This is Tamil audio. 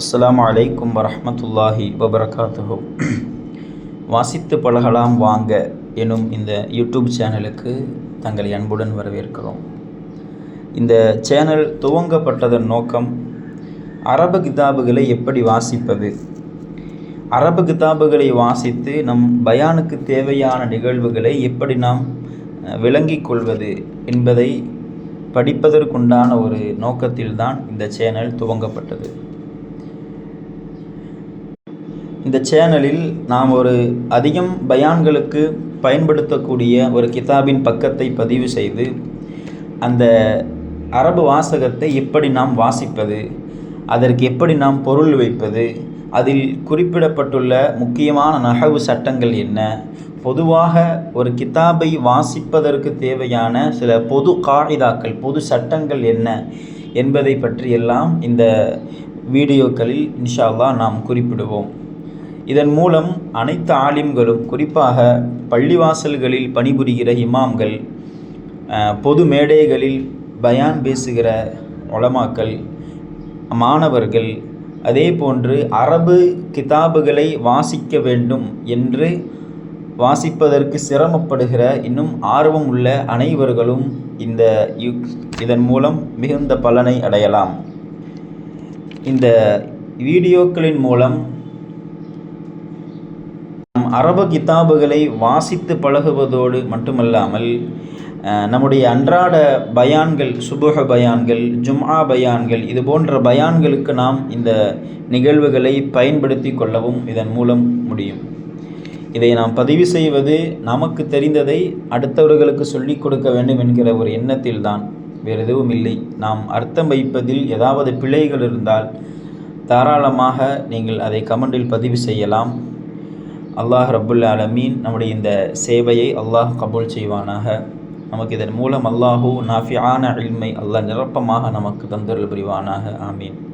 அஸ்லாம் அலைக்கும் வரமத்துல்லாஹி வபரகாத்துஹோ. வாசித்து பழகலாம் வாங்க எனும் இந்த யூடியூப் சேனலுக்கு தங்களை அன்புடன் வரவேற்கிறோம். இந்த சேனல் துவங்கப்பட்டதன் நோக்கம் அரபு கிதாபுகளை எப்படி வாசிப்பது? அரபு கிதாபுகளை வாசித்து நம் பயானுக்கு தேவையான நிகழ்வுகளை எப்படி நாம் விளங்கிக் கொள்வது என்பதை படிப்பதற்குண்டான ஒரு நோக்கத்தில்தான் இந்த சேனல் துவங்கப்பட்டது. இந்த சேனலில் நாம் ஒரு அதிகம் பயான்களுக்கு பயன்படுத்தக்கூடிய ஒரு கிதாபின் பக்கத்தை பதிவு செய்து அந்த அரபு வாசகத்தை எப்படி நாம் வாசிப்பது அதற்கு எப்படி நாம் பொருள் வைப்பது அதில் குறிப்பிடப்பட்டுள்ள முக்கியமான நகவு சட்டங்கள் என்ன பொதுவாக ஒரு கிதாபை வாசிப்பதற்கு தேவையான சில பொது காகிதாக்கள் பொது சட்டங்கள் என்ன என்பதை பற்றியெல்லாம் இந்த வீடியோக்களில் இன்ஷா நாம் குறிப்பிடுவோம். இதன் மூலம் அனைத்து ஆலிம்களும் குறிப்பாக பள்ளிவாசல்களில் பணிபுரிகிற இமாம்கள் பொது மேடைகளில் பயான் பேசுகிற உலமாக்கள் மாணவர்கள் அதே போன்று அரபு கிதாபுகளை வாசிக்க வேண்டும் என்று வாசிப்பதற்கு சிரமப்படுகிற இன்னும் ஆர்வம் உள்ள அனைவர்களும் இந்த இதன் மூலம் மிகுந்த பலனை அடையலாம். இந்த வீடியோக்களின் மூலம் அரபு கிதாபுகளை வாசித்து பழகுவதோடு மட்டுமல்லாமல் நம்முடைய அன்றாட பயான்கள் சுபுக பயான்கள் ஜும்ஆ பயான்கள் இது போன்ற பயான்களுக்கு நாம் இந்த நிகழ்வுகளை பயன்படுத்தி கொள்ளவும் இதன் மூலம் முடியும். இதை நாம் பதிவு செய்வது நமக்கு தெரிந்ததை அடுத்தவர்களுக்கு சொல்லிக் கொடுக்க வேண்டும் என்கிற ஒரு எண்ணத்தில்தான். வேறு எதுவும் இல்லை. நாம் அர்த்தம் வைப்பதில் ஏதாவது பிழைகள் இருந்தால் தாராளமாக நீங்கள் அதை கமெண்டில் பதிவு செய்யலாம். அல்லாஹ் ரபுல் ஆலமீன் நம்முடைய இந்த சேவையை அல்லாஹ் கபூல் செய்வானாக. நமக்கு இதன் மூலம் அல்லாஹூ நாஃபியான இல்மை அல்லாஹ் நிரப்பமாக நமக்கு தந்தருள் புரிவானாக. ஆமீன்.